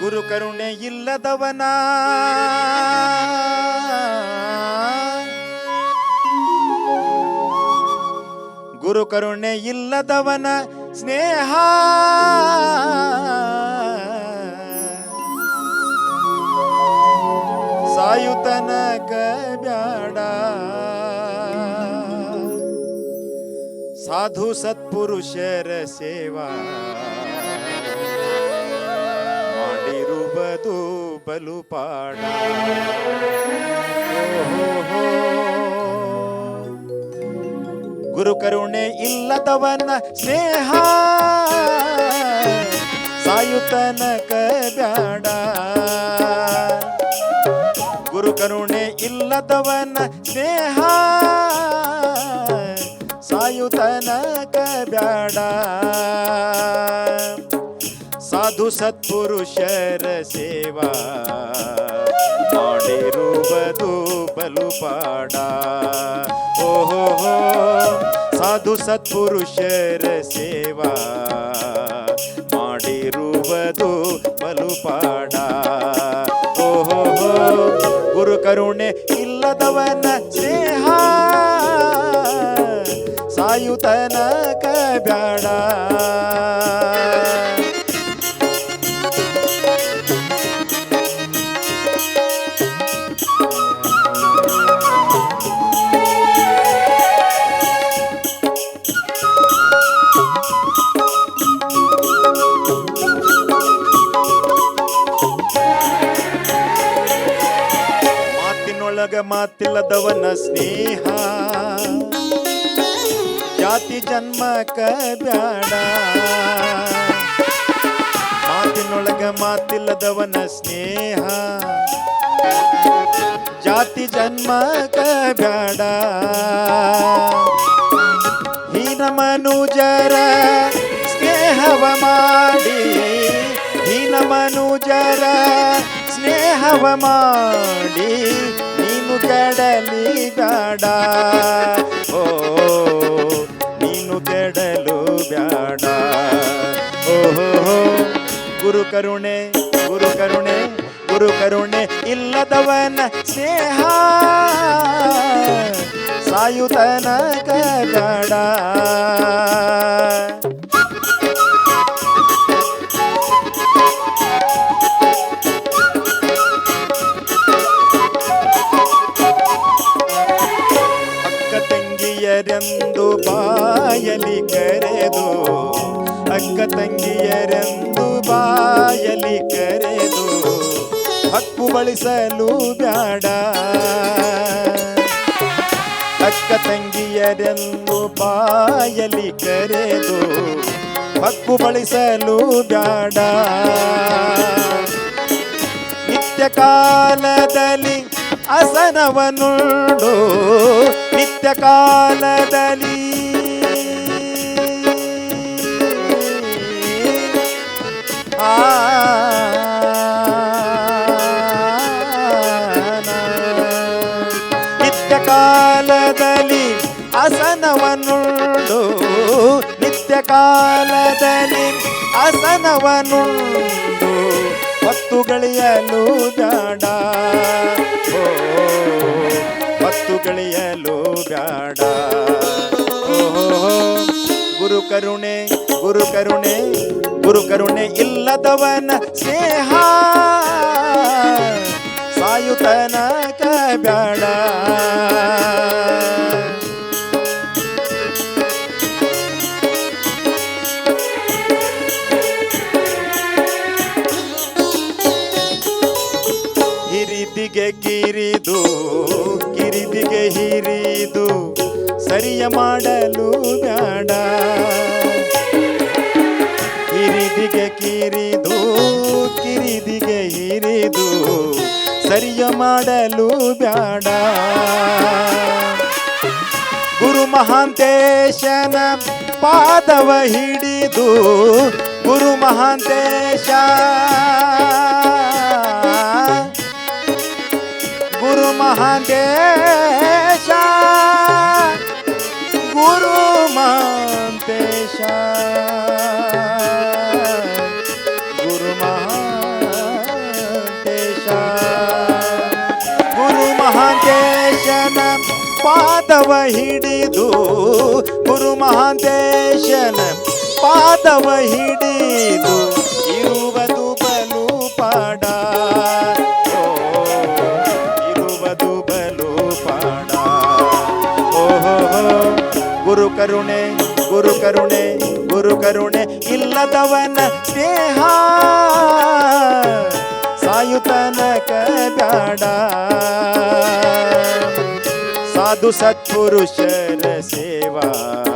ಗುರು ಕರುಣೆ ಇಲ್ಲದವನ. ಗುರು ಕರುಣೆ ಇಲ್ಲದವನ ಸ್ನೇಹ. ಸಾಯುತನಕ ಬ್ಯಾಡ. ಸಾಧು ಸತ್ಪುರುಷರ ಸೇವಾ. ಮಾಡಿರುವುದು ಬಲು ಪಾಡ. ಗುರು ಕರುಣೆ ಇಲ್ಲದವನ ಸ್ನೇಹ ಸಾಯುತನಕ ಬ್ಯಾಡ ಗುರು ಕರುಣೆ ಇಲ್ಲದವನ ಸ್ನೇಹ ಸಾಯುತನಕ ಬ್ಯಾಡ ಸಾಧು ಸತ್ಪುರುಷರ ಸೇವಾ. ಮಾಡಿರುವುದು ಬಲು ಪಾಡ. ಓಹೋ ಸಾಧು ಸತ್ಪುರುಷರ ಸೇವಾ. ಮಾಡಿರುವುದು ಬಲು ಪಾಡ. ಓಹೋ, ಗುರು ಕರುಣೆ ಇಲ್ಲದವನ ಸ್ನೇಹ. ಸಾಯುತನಕ ಬ್ಯಾಡ. ಮಾತಿನೊಳಗ ಮಾತಿಲ್ಲದವನ ಸ್ನೇಹ. ಜಾತಿ ಜನ್ಮಕ ಬ್ಯಾಡ ಮಾತಿನೊಳಗ ಮಾತಿಲ್ಲದವನ ಸ್ನೇಹ. ಜಾತಿ ಜನ್ಮಕ ಬ್ಯಾಡ ಹೀನ ಮನುಜರ ಸ್ನೇಹವ ಮಾಡಿ. ಹೀನ ಮನುಜರ ಸ್ನೇಹವ ಮಾಡಿ. ನೀನು ಕೆಡಲಿ ಬ್ಯಾಡ. ಓ, ನೀನು ಕೆಡಲು ಬ್ಯಾಡ. ಓಹೋ, ಗುರು ಕರುಣೆ ಗುರು ಕರುಣೆ ಗುರು ಕರುಣೆ ಇಲ್ಲದವನ ಸ್ನೇಹ. ಸಾಯುತನ ಬೇಡ ಅಕ್ಕ ತಂಗಿಯರೆಂದು ಬಾಯಲಿ ಕರೆದು ಹಕ್ಕು ಬಳಸಲು ಬ್ಯಾಡ. ಅಕ್ಕ ತಂಗಿಯರೆಂದು ಬಾಯಲಿ ಕರೆದು ಹಕ್ಕು ಬಳಸಲು ಬ್ಯಾಡ. ನಿತ್ಯ ಕಾಲದಲ್ಲಿ ಅಸನವನುಂಡು, ನಿತ್ಯ ಕಾಲದಲ್ಲಿ ಕಾಲದಲ್ಲಿ ಅಸನವನುಂಡು ನಿತ್ಯ ಕಾಲದಲ್ಲಿ ಅಸನವನುಂಡು ಹೊತ್ತು ಗಳಿಯಲು ಬ್ಯಾಡ ಓ ಬ್ಯಾಡ ಗುರು ಕರುಣೆ ಗುರು ಕರುಣೆ ಗುರು ಕರುಣೆ ಇಲ್ಲದವನ ಸ್ನೇಹ. ಸಾಯುತನಕ ಬ್ಯಾಡ. ಹಿರಿದಿಗೆ ಕಿರಿದು ಕಿರಿದಿಗೆ ಹಿರಿದು ಸರಿಯ ಮಾಡಲು ಬ್ಯಾಡ. ಹಿರಿದಿಗೆ ಹಿರಿದು ಸರಿಯ ಮಾಡಲು ಬ್ಯಾಡ. ಗುರು ಮಹಾಂತೇಶನ ಪಾದವ ಹಿಡಿದು ಗುರು ಮಹಾಂತೇಶ ಪಾದವ ಹಿಡಿದು ಗುರು ಮಹಾಂತೇಶನ ಪಾದವ ಹಿಡಿದು ಇರುವುದು ಬಲು ಪಾಡ. ಇರುವುದು ಬಲು ಪಾಡ. ಓಹೋ, ಗುರು ಕರುಣೆ ಗುರು ಕರುಣೆ ಗುರು ಕರುಣೆ, ಇಲ್ಲದವನ ದೇಹ ಸಾಯುತನಕ ಬ್ಯಾಡ. ಸಾಧು ಸತ್ಪುರುಷರ ಸೇವಾ ಮಾಡಿರುವುದು